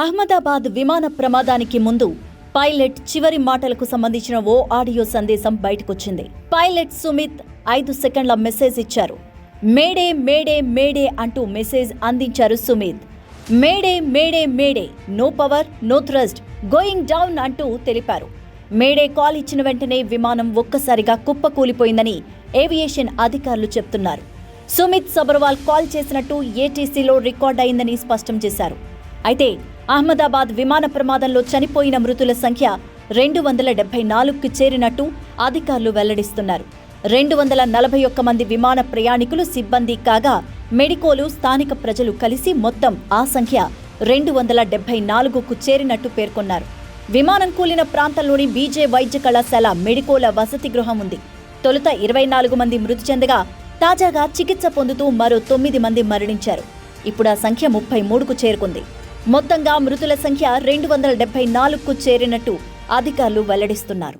అహ్మదాబాద్ విమాన ప్రమాదానికి ముందు పైలట్ చివరి మాటలకు సంబంధించిన ఓ ఆడియో సందేశం బయటకొచ్చింది. పైలట్ సుమిత్ ఐదు సెకండ్ల మెసేజ్ ఇచ్చారు. మేడే మేడే మేడే అంటూ మెసేజ్ అందించారు Sumit. Mayday mayday mayday no power no thrust going down అంటూ తెలిపారు. మేడే కాల్ ఇచ్చిన వెంటనే విమానం ఒక్కసారిగా కుప్పకూలిపోయిందని ఏవియేషన్ అధికారులు చెప్తున్నారు. సుమిత్ సబర్వాల్ కాల్ చేసినట్టు ఏటీసీలో రికార్డ్ అయిందని స్పష్టం చేశారు. అయితే అహ్మదాబాద్ విమాన ప్రమాదంలో చనిపోయిన మృతుల సంఖ్య రెండు వందల డెబ్బై నాలుగుకు చేరినట్టు అధికారులు వెల్లడిస్తున్నారు. రెండు వందల నలభై ఒక్క మంది విమాన ప్రయాణికులు సిబ్బంది కాగా మెడికోలు స్థానిక ప్రజలు కలిసి మొత్తం ఆ సంఖ్య రెండు వందల డెబ్బై నాలుగుకు చేరినట్టు పేర్కొన్నారు. విమానం కూలిన ప్రాంతంలోని బీజే వైద్య కళాశాల మెడికోల వసతి గృహం ఉంది. తొలుత ఇరవై నాలుగు మంది మృతి చెందగా తాజాగా చికిత్స పొందుతూ మరో తొమ్మిది మంది మరణించారు. ఇప్పుడు ఆ సంఖ్య ముప్పై మూడుకు చేరుకుంది. మొత్తంగా మృతుల సంఖ్య రెండు వందల డెబ్బై నాలుగుకు చేరినట్టు అధికారులు వెల్లడిస్తున్నారు.